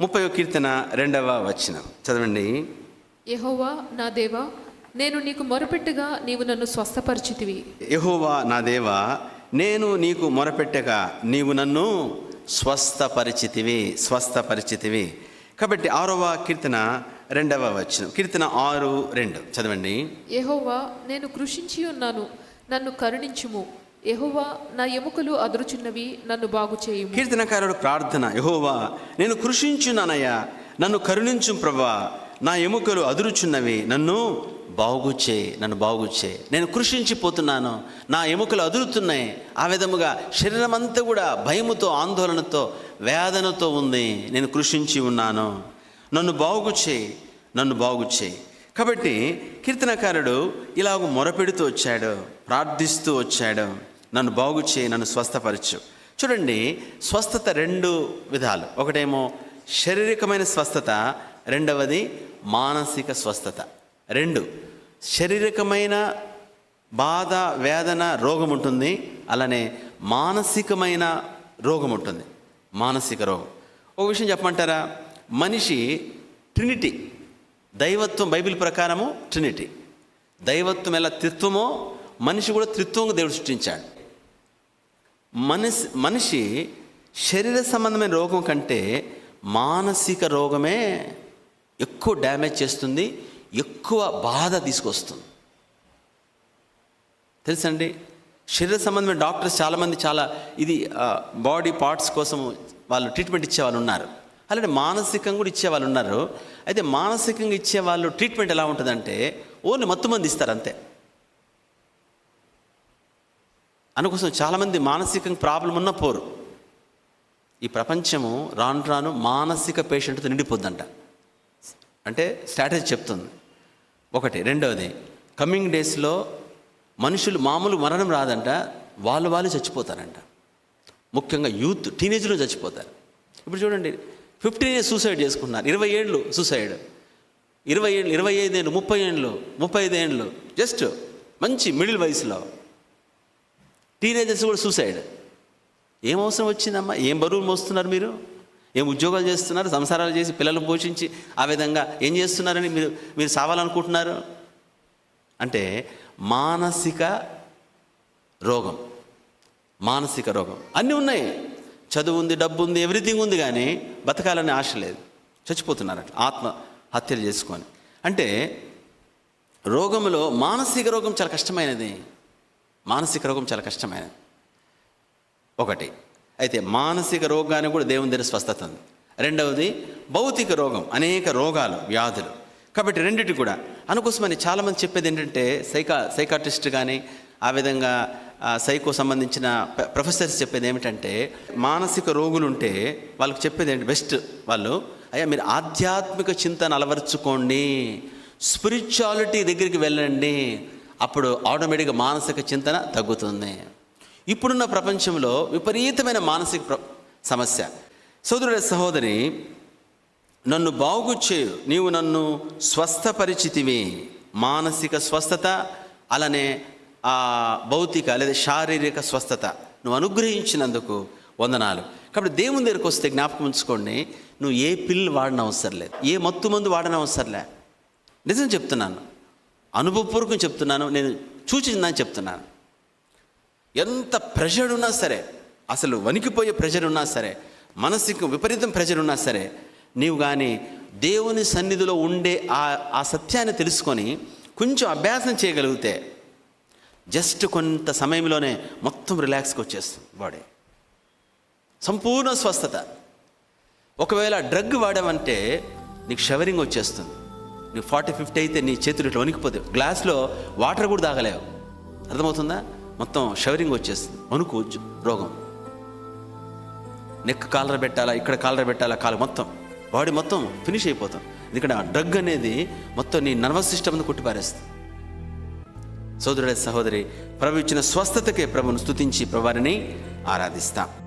ముప్పై కీర్తన రెండవ వచనం. చదవండి. యెహోవా నా దేవా నేను నీకు మొరపెట్టగా నీవు నన్ను స్వస్థపరిచితివి. యెహోవా నా దేవా నేను నీకు మొరపెట్టగా నీవు నన్ను స్వస్థపరిచితివి స్వస్థపరిచితివి. కాబట్టి ఆరవ కీర్తన రెండవ వచనం. కీర్తన ఆరు రెండు. చదవండి. యెహోవా నేను కృషించి ఉన్నాను నన్ను కరుణించుము. యహోవా నా ఎముకలు అదురుచున్నవి నన్ను బాగు చేయు కీర్తనకారుడు ప్రార్థన యహోవా నేను కృషించున్నానయ్యా నన్ను కరుణించు ప్రభా నా ఎముకలు అదురుచున్నవి నన్ను బాగుచే నన్ను బాగుచే నేను కృషించిపోతున్నాను నా ఎముకలు అదురుతున్నాయి. ఆ విధముగా శరీరం అంతా కూడా భయముతో ఆందోళనతో వేదనతో ఉంది. నేను కృషించి ఉన్నాను. నన్ను బాగుచే నన్ను బాగుచే కాబట్టి కీర్తనకారుడు ఇలాగ మొరపెడుతూ వచ్చాడు ప్రార్థిస్తూ వచ్చాడు. నన్ను బాగు చేయి నన్ను స్వస్థపరచు. చూడండి స్వస్థత రెండు విధాలు. ఒకటేమో శారీరకమైన స్వస్థత రెండవది మానసిక స్వస్థత. రెండు శారీరకమైన బాధ వేదన రోగం ఉంటుంది. అలానే మానసికమైన రోగం ఉంటుంది. మానసిక రోగం. ఒక విషయం చెప్పమంటారా? మనిషి ట్రినిటీ దైవత్వం బైబిల్ ప్రకారము ట్రినిటీ. దైవత్వం ఎలా త్రిత్వమో మనిషి కూడా త్రిత్వంగా దేవుడు సృష్టించాడు. మనిషి మనిషి శరీర సంబంధమైన రోగం కంటే మానసిక రోగమే ఎక్కువ డ్యామేజ్ చేస్తుంది ఎక్కువ బాధ తీసుకొస్తుంది. తెలుసండి? శరీర సంబంధమైన డాక్టర్స్ చాలామంది చాలా ఇది బాడీ పార్ట్స్ కోసం వాళ్ళు ట్రీట్మెంట్ ఇచ్చే వాళ్ళు ఉన్నారు. అలాంటి మానసికంగా కూడా ఇచ్చే వాళ్ళు ఉన్నారు. అయితే మానసికంగా ఇచ్చే వాళ్ళు ట్రీట్మెంట్ ఎలా ఉంటుందంటే ఓన్లీ మత్తు మంది ఇస్తారు అంతే. అందుకోసం చాలామంది మానసికంగా ప్రాబ్లం ఉన్న పోరు. ఈ ప్రపంచము రాను రాను మానసిక పేషెంట్తో నిండిపోద్దంట. అంటే స్ట్రాటజీ చెప్తుంది. ఒకటి. రెండవది కమింగ్ డేస్లో మనుషులు మామూలు మరణం రాదంట వాళ్ళు వాళ్ళు చచ్చిపోతారంట. ముఖ్యంగా యూత్ టీనేజ్లో చచ్చిపోతారు. ఇప్పుడు చూడండి ఫిఫ్టీన్ ఇయర్స్ సూసైడ్ చేసుకున్నారు ఇరవై ఏళ్ళు సూసైడ్. ఇరవై ఏళ్ళు ఇరవై ఐదు ఏళ్ళు ముప్పై ఏళ్ళు ముప్పై ఐదు జస్ట్ మంచి మిడిల్ వయసులో. టీనేజర్స్ కూడా సూసైడ్ ఏం అవసరం వచ్చిందమ్మా? ఏం బరువు మోస్తున్నారు మీరు? ఏం ఉద్యోగాలు చేస్తున్నారు? సంసారాలు చేసి పిల్లలు పోషించి ఆ విధంగా ఏం చేస్తున్నారని మీరు మీరు సావాలనుకుంటున్నారు? అంటే మానసిక రోగం. మానసిక రోగం. అన్నీ ఉన్నాయి. చదువు ఉంది డబ్బు ఉంది ఎవ్రీథింగ్ ఉంది కానీ బతకాలని ఆశ లేదు. చచ్చిపోతున్నారు అట్లా ఆత్మ హత్యలు చేసుకొని. అంటే రోగంలో మానసిక రోగం చాలా కష్టమైనది. మానసిక రోగం చాలా కష్టమైనది. ఒకటి. అయితే మానసిక రోగాన్ని కూడా దేవుని దగ్గర స్వస్థత ఉంది. రెండవది భౌతిక రోగం అనేక రోగాలు వ్యాధులు. కాబట్టి రెండిటి కూడా. అనుకోసమని చాలామంది చెప్పేది ఏంటంటే సైకా సైకాట్రిస్ట్ కానీ ఆ విధంగా సైకో సంబంధించిన ప్రొఫెసర్స్ చెప్పేది ఏమిటంటే మానసిక రోగులు ఉంటే వాళ్ళకి చెప్పేది ఏంటి? బెస్ట్ వాళ్ళు అయ్యా మీరు ఆధ్యాత్మిక చింతన అలవర్చుకోండి. స్పిరిచువాలిటీ దగ్గరికి వెళ్ళండి. అప్పుడు ఆటోమేటిక్గా మానసిక చింతన తగ్గుతుంది. ఇప్పుడున్న ప్రపంచంలో విపరీతమైన మానసిక ప్ర- సమస్య. సోదరుడ సహోదరి నన్ను బాగు చేయు నీవు నన్ను స్వస్థపరిచితివి. మానసిక స్వస్థత అలానే ఆ భౌతిక లేదా శారీరక స్వస్థత. నువ్వు అనుగ్రహించినందుకు వందనాలు. కాబట్టి దేవుని దగ్గరికి వస్తే జ్ఞాపకం ఉంచుకోండి నువ్వు ఏ పిల్లు వాడిన అవసరం లేదు. ఏ మత్తు మందు వాడిన అవసరం లే. నిజం చెప్తున్నాను. అనుభవపూర్వకం చెప్తున్నాను నేను చూచిందని చెప్తున్నాను. ఎంత ప్రెషర్ ఉన్నా సరే అసలు వణికిపోయే ప్రెషర్ ఉన్నా సరే మనసుకు విపరీతం ప్రెషర్ ఉన్నా సరే నీవు కానీ దేవుని సన్నిధిలో ఉండే ఆ ఆ సత్యాన్ని తెలుసుకొని కొంచెం అభ్యాసం చేయగలిగితే జస్ట్ కొంత సమయంలోనే మొత్తం రిలాక్స్కి వచ్చేస్తుంది బాడీ సంపూర్ణ స్వస్థత. ఒకవేళ డ్రగ్ వాడామంటే నీకు షవరింగ్ వచ్చేస్తుంది. నీకు ఫార్టీ ఫిఫ్టీ అయితే నీ చేతులు ఇట్లా వణికిపోతే గ్లాస్లో వాటర్ కూడా తాగలేవు. అర్థమవుతుందా? మొత్తం షవరింగ్ వచ్చేస్తుంది. వణుకు రోగం. నెక్ కాలర పెట్టాలా ఇక్కడ కాలర పెట్టాలా కాలు మొత్తం. బాడీ మొత్తం ఫినిష్ అయిపోతాం. ఎందుకంటే ఆ డ్రగ్ అనేది మొత్తం నీ నర్వస్ సిస్టమ్ని కొట్టిపారేస్తుంది. సోదరుడ సహోదరి ప్రభు ఇచ్చిన స్వస్థతకే ప్రభును స్తుతించి ప్రభువారిని ఆరాధిస్తాం.